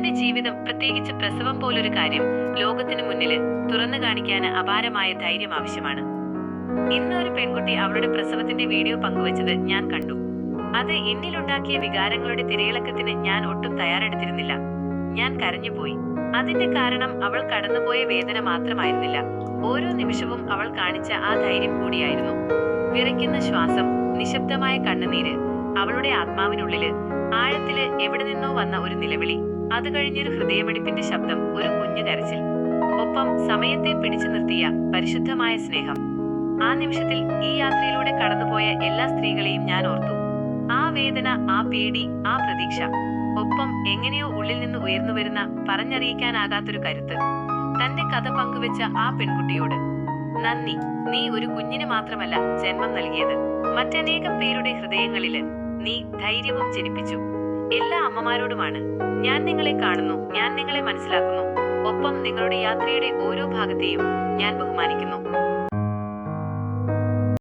തന്റെ ജീവിതം പ്രത്യേകിച്ച് പ്രസവം പോലൊരു കാര്യം ലോകത്തിനു മുന്നിൽ തുറന്നു കാണിക്കാൻ അപാരമായ ധൈര്യം ആവശ്യമാണ്. ഇന്ന് ഒരു പെൺകുട്ടി അവളുടെ പ്രസവത്തിന്റെ വീഡിയോ പങ്കുവച്ചത് ഞാൻ കണ്ടു. അത് എന്നിലുണ്ടാക്കിയ വികാരങ്ങളുടെ തിരയിളക്കത്തിന് ഞാൻ ഒട്ടും തയ്യാറെടുത്തിരുന്നില്ല. ഞാൻ കരഞ്ഞുപോയി. അതിന്റെ കാരണം അവൾ കടന്നുപോയ വേദന മാത്രമായിരുന്നില്ല. ഓരോ നിമിഷവും അവൾ കാണിച്ച ആ ധൈര്യം കൂടിയായിരുന്നു. വിറയ്ക്കുന്ന ശ്വാസം നിശബ്ദമായ കണ്ണുനീര് അവളുടെ ആത്മാവിനുള്ളിൽ ആഴത്തിൽ എവിടെ നിന്നോ വന്ന ഒരു നിലവിളി. അത് കഴിഞ്ഞൊരു ഹൃദയമിടിപ്പിന്റെ ശബ്ദം ഒരു കുഞ്ഞു കരച്ചിൽ. ഒപ്പം സമയത്തെ പിടിച്ചു നിർത്തിയ പരിശുദ്ധമായ സ്നേഹം. ആ നിമിഷത്തിൽ ഈ യാത്രയിലൂടെ കടന്നുപോയ എല്ലാ സ്ത്രീകളെയും ഞാൻ ഓർത്തു. ആ വേദന ആ പേടി ആ പ്രതീക്ഷ. ഒപ്പം എങ്ങനെയോ ഉള്ളിൽ നിന്ന് ഉയർന്നു വരുന്ന പറഞ്ഞറിയിക്കാനാകാത്തൊരു കരുത്ത്. തന്റെ കഥ പങ്കുവെച്ച ആ പെൺകുട്ടിയോട് നന്ദി നീ ഒരു കുഞ്ഞിന് മാത്രമല്ല ജന്മം നൽകിയത്. മറ്റനേകം പേരുടെ ഹൃദയങ്ങളിൽ നീ ധൈര്യവും ജനിപ്പിച്ചു. എല്ലാ അമ്മമാരോടുമാണ്. ഞാൻ നിങ്ങളെ കാണുന്നു. ഞാൻ നിങ്ങളെ മനസ്സിലാക്കുന്നു. ഒപ്പം നിങ്ങളുടെ യാത്രയുടെ ഓരോ ഭാഗത്തെയും ഞാൻ ബഹുമാനിക്കുന്നു.